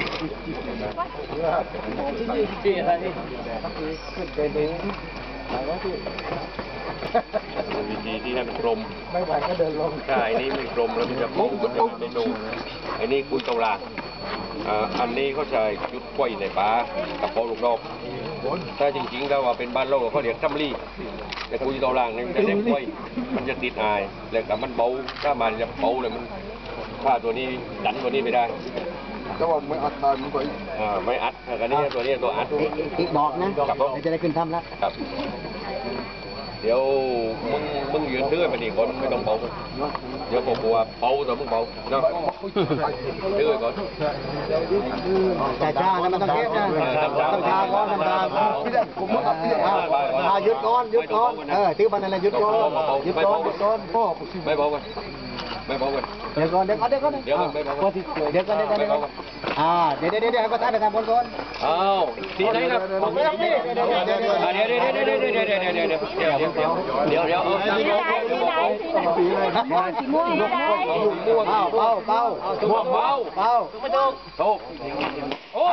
วิธีที่ให้มันกลม ไม่ไหวก็เดินลงใช่อันนี้ไม่กลมแล้วมันจะปุ้งมันจะไม่นุ่มอันนี้กุยเกาลางอันนี้เขาใช้ยุดกล้วยในป่ากับพอลูกดอกถ้าจริงๆแล้วว่าเป็นบ้านเราเขาเรียกจำลี่แต่กุยเกาลางนี่มันจะเล็กกล้วยมันจะติดอาย แล้วก็มันเบาถ้ามันจะเบาเลยมันถ้าตัวนี้ดันตัวนี้ไม่ได้ ก็ว่าไม่อัดทานมันก็อ่าไม่อัดแต่นี้ตัวนี้ตัวอัดอีกดอกนะครับผมจะได้ขึ้นถ้ำแล้วครับ เดี๋ยวมึงมึงยืนเทื่อไปนี่คนไม่ต้องเบาเดี๋ยวผมกลัวเบาแต่มึงเบาเนาะเทื่อก่อนแต่ช้านะมันต้องเก็บนะต้องช้าก่อนต้องช้าก่อนผมว่าอ่าหยุดก่อนหยุดก่อนเออถือบันนั้นหยุดก่อนหยุดก่อนหยุดก่อนพ่อไม่เบากัน ไม่เบากันเดี๋ยวก่อนเดี๋ยวก่อนเดี๋ยวก่อนเดี๋ยวก่อนเดี๋ยวก่อนเดี๋ยวก่อนเดี๋ยวก่อนอ่าเดี๋ยวเดี๋ยวเดี๋ยวให้ก็ตายไปทำคนก่อนอ้าวสีไหนครับไม่ต้องนี่เดี๋ยวเดี๋ยวเดี๋ยวอ่าเดี๋ยวเดี๋ยวเดี๋ยวเดี๋ยวเดี๋ยวเดี๋ยวเดี๋ยวเดี๋ยวเดี๋ยวเดี๋ยวเดี๋ยวเดี๋ยวเอาสีอะไรสีอะไรสีอะไรม่วงสีม่วงสีอะไรม่วงเป้าเป้าเป้าม่วงเบาเป้าถูกโอ้